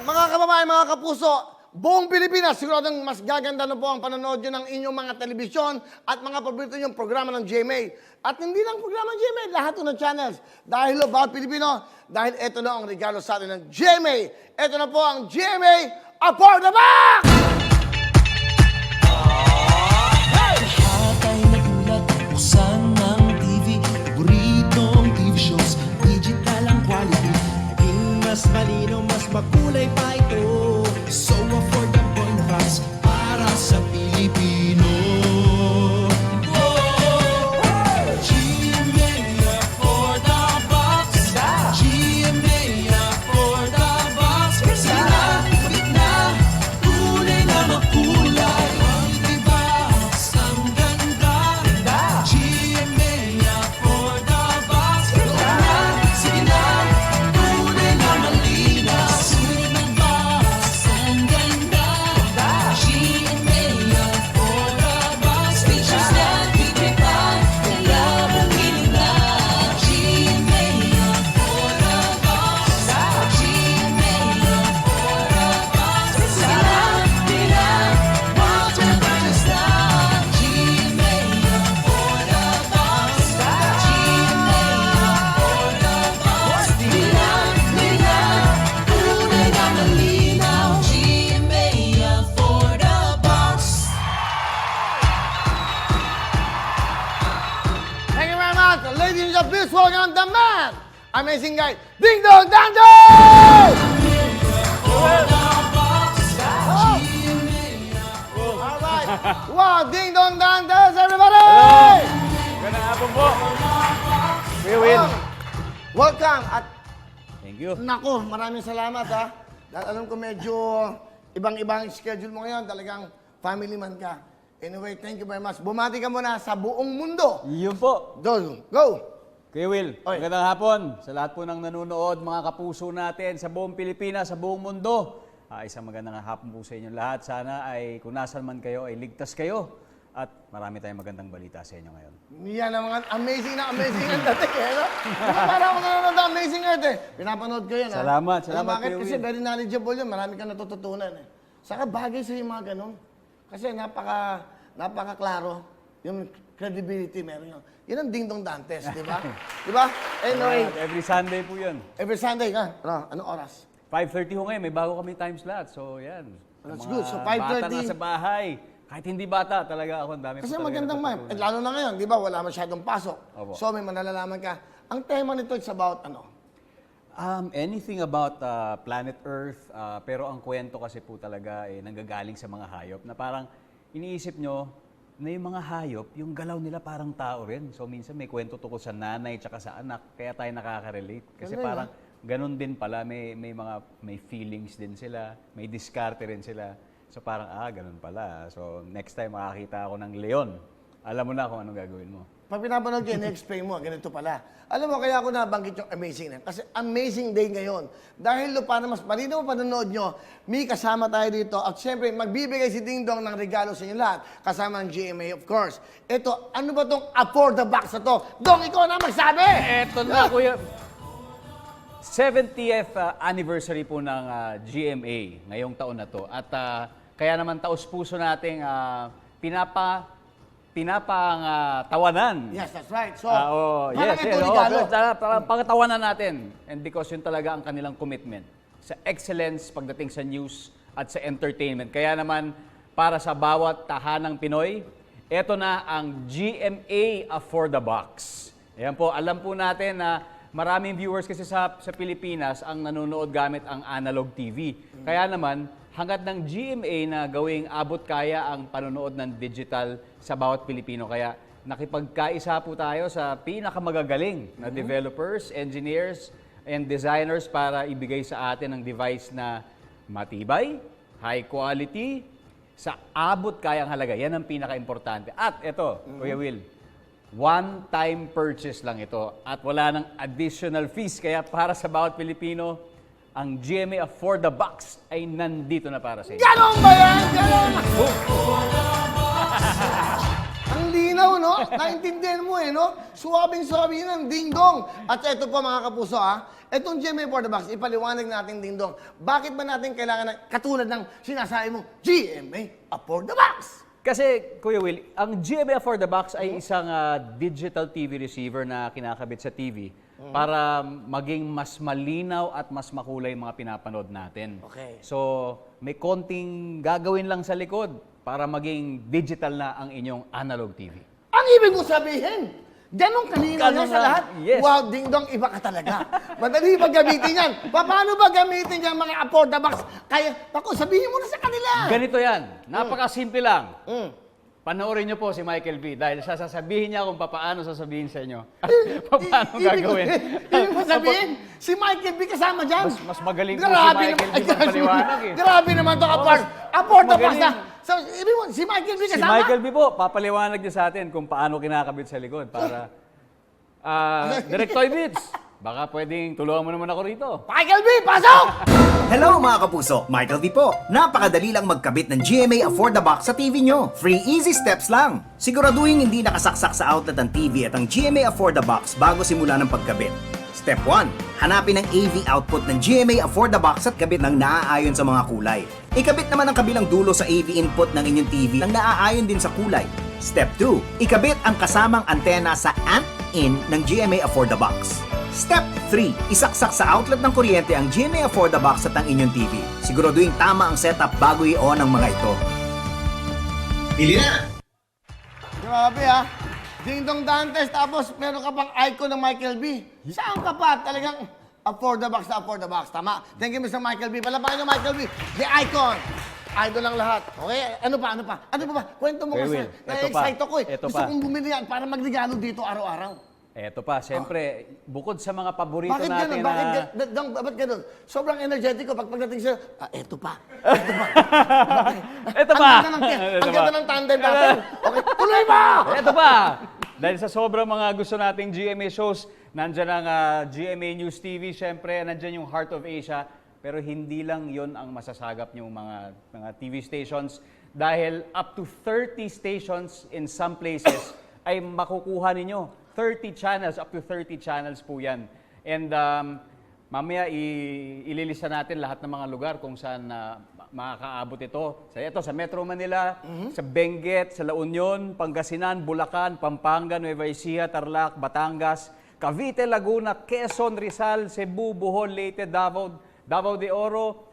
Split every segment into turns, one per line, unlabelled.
Mga kababayan, mga kapuso, buong Pilipinas, siguradong mas gaganda na po ang panonood nyo ng inyong mga telebisyon at mga paborito nyong programa ng GMA. At hindi lang programa ng GMA, lahat ng channels. Dahil lo, bawat Pilipino, dahil ito na ang regalo sa atin ng GMA. Ito na po ang GMA Upon the Back! Amazing guy, Ding Dong Dante! Alright. Wow, Ding Dong Dantes, everybody!
Magandang hapon po. Kuya Will.
Welcome at
Thank you.
nako, maraming salamat ha. Dahil alam ko medyo ibang-ibang schedule mo ngayon, talagang family man ka. Anyway, thank you very much. Bumati ka muna sa buong mundo.
Yun po.
Go, go!
Kuya Will,
Oy.
magandang hapon sa lahat po ng nanonood, mga kapuso natin sa buong Pilipinas, sa buong mundo. Ah, isang magandang hapon po sa inyong lahat. Sana ay kung nasan man kayo ay ligtas kayo at marami tayong magandang balita sa inyo ngayon.
Yan ang mga amazing na amazing ang dating eh, no? Ako nanonood ng Amazing Earth eh. Pinapanood ko yun, ha?
Salamat,
Alam
salamat,
bakit?
Kuya
Kasi
Will.
very knowledgeable yun. Marami kang natututunan eh. Saka bagay sa yung mga ganun. Kasi napaka, napaka-klaro. Yung credibility meron yun. Yun ang Ding Dong Dantes, di ba? di ba? Anyway,
At every Sunday po yun.
every Sunday ka. Ano, anong oras?
5.30 ho ngayon, may bago kami time slot. So yan.
That's good. So,
Bata
5:30.
na sa bahay. Kahit hindi bata, talaga ako. Ang dami
Kasi magandang
natututunan.
Eh, lalo na ngayon, di ba? Wala masyadong pasok.
Opo.
So, may manalalaman ka. Ang tema nito is about ano?
Um, anything about uh, planet Earth, uh, pero ang kwento kasi po talaga eh, nanggagaling sa mga hayop na parang iniisip nyo na yung mga hayop, yung galaw nila parang tao rin. So minsan may kwento tungkol sa nanay tsaka sa anak, kaya tayo nakaka-relate. Kasi
Galing,
parang ganun din pala, may, may mga may feelings din sila, may diskarte rin sila. So parang, ah, ganun pala. So next time makakita ako ng leon, alam mo na kung anong gagawin mo.
Pag pinapanood ko, in-explain mo, ganito pala. Alam mo, kaya ako nabanggit yung amazing na. Kasi amazing day ngayon. Dahil lo, para mas malinaw panonood nyo, may kasama tayo dito. At syempre, magbibigay si Ding Dong ng regalo sa inyo lahat. Kasama ang GMA, of course. Ito, ano ba tong afford the box na to? Dong, ikaw na magsabi!
Eto na, kuya. 70th uh, anniversary po ng uh, GMA ngayong taon na to. At uh, kaya naman taos puso nating uh, pinapa pinapang uh, tawanan.
Yes, that's right. So,
Ah, oh,
parang
yes,
ito
yes. Oh,
regalo.
para, para, pangatawanan natin. And because yun talaga ang kanilang commitment sa excellence pagdating sa news at sa entertainment. Kaya naman, para sa bawat tahanang Pinoy, ito na ang GMA For the Box. Ayan po, alam po natin na maraming viewers kasi sa, sa Pilipinas ang nanonood gamit ang analog TV. Kaya naman, hanggat ng GMA na gawing abot kaya ang panonood ng digital sa bawat Pilipino. Kaya nakipagkaisa po tayo sa pinakamagagaling na developers, engineers, and designers para ibigay sa atin ang device na matibay, high quality, sa abot kayang halaga. Yan ang pinaka-importante. At ito, Kuya Will, one-time purchase lang ito at wala ng additional fees. Kaya para sa bawat Pilipino, ang GMA For the Box ay nandito na para sa inyo.
Ganon ba yan? Ganon! Ang linaw no? Naintindihan mo eh, no? Suwabing-suwabi ng ding-dong. At ito po mga kapuso, ah. Itong GMA for the box, ipaliwanag natin ding-dong. Bakit ba natin kailangan ng, katulad ng sinasabi mo, GMA for the box?
Kasi, Kuya Will, ang GMA for the Box ay isang ah, digital TV receiver na kinakabit sa TV para maging mas malinaw at mas makulay mga pinapanood natin.
Okay.
So, may konting gagawin lang sa likod para maging digital na ang inyong analog TV.
Ang ibig mo sabihin, ganun kanina
Ganun
na sa lahat.
Yes.
Wow, ding-dong, iba ka talaga. Madali ba gamitin yan? Pa- Paano ba gamitin yung mga for the box? Kaya, ako, sabihin mo na sa kanila.
Ganito yan. Napakasimple lang.
Mm.
Panoorin niyo po si Michael B. dahil sasabihin niya kung paano sasabihin sa inyo. paano
I-
gagawin.
Ibig mo sabihin, si Michael B kasama dyan.
Mas- mas magaling po si Michael
naman-
B. eh.
Grabe naman to, apart. Apart box
magaling.
na. So, ibig mo, si Michael B
Si
kasama?
Michael B. po, papaliwanag niya sa atin kung paano kinakabit sa likod para... Ah, Direct Toy Bits, baka pwedeng tulungan mo naman ako rito.
Michael B, pasok!
Hello mga kapuso! Michael V po. Napakadali lang magkabit ng GMA Afford the Box sa TV nyo. Free easy steps lang. Siguraduhin hindi nakasaksak sa outlet ang TV at ang GMA Afford the Box bago simula ng pagkabit. Step 1. Hanapin ang AV output ng GMA Afford the Box at kabit ng naaayon sa mga kulay. Ikabit naman ang kabilang dulo sa AV input ng inyong TV ng naaayon din sa kulay. Step 2. Ikabit ang kasamang antena sa ANT-in ng GMA Afford the Box. Step 3. Isaksak sa outlet ng kuryente ang GMA Afford the Box at ang inyong TV. Siguraduhin tama ang setup bago i-on ang mga ito. Pili na!
Grabe ha. Ding-dong Dantes, tapos meron ka pang icon ng Michael B. Saan ka pa? Talagang afford the box na afford the box. Tama. Thank you, Mr. Michael B. Palapakin ng Michael B. The icon. Idol lang lahat. Okay? Ano pa? Ano pa? Ano pa ba? Kwento mo kasi.
Ito pa.
Na-excite ako eh.
Ito
Gusto
pa.
kong bumili yan para magregalo dito araw-araw.
Eto pa, siyempre, bukod sa mga paborito
Bakit
natin
ganun?
na...
Bakit, ga- da- dang- bakit ganun? Sobrang energetic ko. Pag pagdating siya, ah, eto pa. Eto pa.
Eto pa!
Ang ganda ng, ang ganda ng tandem natin. Okay, tuloy mo!
Eto pa! Dahil sa sobrang mga gusto nating GMA shows, nandyan ang ah, GMA News TV, syempre, nandyan yung Heart of Asia, pero hindi lang yon ang masasagap yung mga, mga TV stations dahil up to 30 stations in some places ay makukuha ninyo. 30 channels, up to 30 channels po yan. And um, mamaya ililista natin lahat ng mga lugar kung saan na makakaabot ito. Sa ito, sa Metro Manila, sa Benguet, sa La Union, Pangasinan, Bulacan, Pampanga, Nueva Ecija, Tarlac, Batangas, Cavite, Laguna, Quezon, Rizal, Cebu, Bohol, Leyte, Davao, Davao de Oro,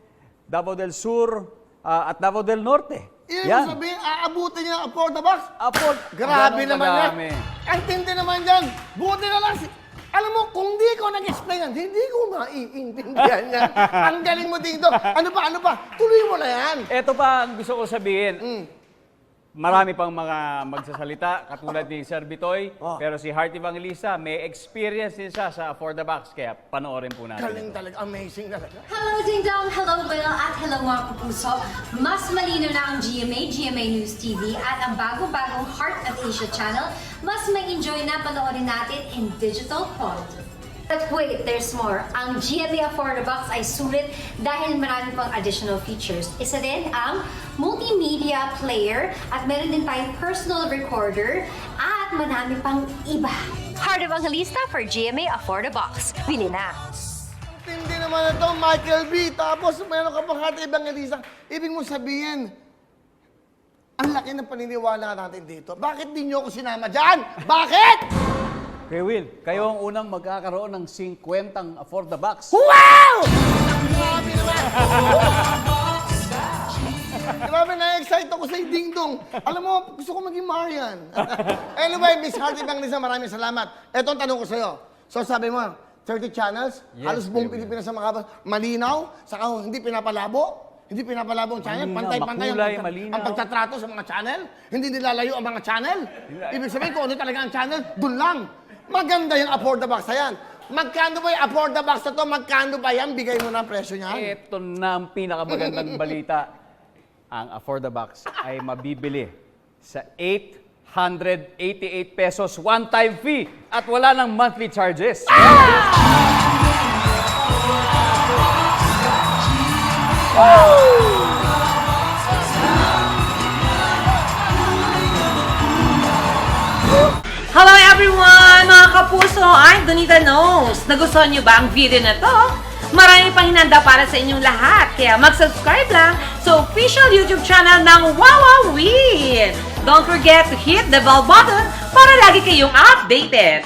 Davao del Sur, ah, at Davao del Norte.
Ibig mo sabihin, aabutin niya ang afford the box?
Apo,
Grabe
ganun
naman
kadami.
yan. Ang tindi naman yan. Buti na lang. Si... Alam mo, kung di ko nag-explain yan, hindi ko maiintindihan yan. ang galing mo dito. Ano pa, ano pa? Tuloy mo na yan.
Ito pa ang gusto ko sabihin. Marami pang mga magsasalita, katulad ni Sir Bitoy.
Oh.
Pero si Heart Evangelista, may experience din siya sa For the Box. Kaya panoorin po natin.
Galing
ito.
talaga. Amazing talaga.
Hello Ding Dong! Hello Will! At hello mga kapuso! Mas malino na ang GMA, GMA News TV at ang bagong-bagong Heart of Asia channel. Mas may enjoy na panoorin natin in digital quality. But wait, there's more. Ang GMA Afford Box ay sulit dahil marami pang additional features. Isa din ang multimedia player at meron din tayong personal recorder at marami pang iba. Heart Evangelista for GMA Afford Box. Bili na!
Tindi naman ito, Michael B. Tapos meron ka pang hati ibang Elisa. Ibig mo sabihin, ang laki ng paniniwala natin dito. Bakit di nyo ako sinama dyan? Bakit?
Kuya Will, kayo ang unang magkakaroon ng 50 For the Box.
Wow! Grabe naman! Grabe, na-excite ako sa Ding Dong. Alam mo, gusto ko maging Marian. anyway, Miss Hardy Banglisa, maraming salamat. Ito ang tanong ko sa'yo. So sabi mo, 30 channels,
Yes,
halos buong. Pilipinas sa mga malinaw, saka hindi pinapalabo, hindi pinapalabo ang channel, pantay-pantay ang, pagta-
malinaw.
ang pagtatrato sa mga channel, hindi nilalayo ang mga channel. Ibig sabihin kung ano talaga ang channel, dun lang. Maganda yung afford the box na yan. Magkano ba yung afford the box na to? Magkano ba yan? Bigay mo na ang presyo niyan.
Ito na ang pinakamagandang balita. Ang For the Box ay mabibili sa 888 pesos one-time fee at wala ng monthly charges.
everyone! Mga kapuso, I'm Donita Knows. Nagustuhan niyo ba ang video na to? Marami pang hinanda para sa inyong lahat. Kaya mag-subscribe lang sa official YouTube channel ng Wawa Win. Don't forget to hit the bell button para lagi kayong updated.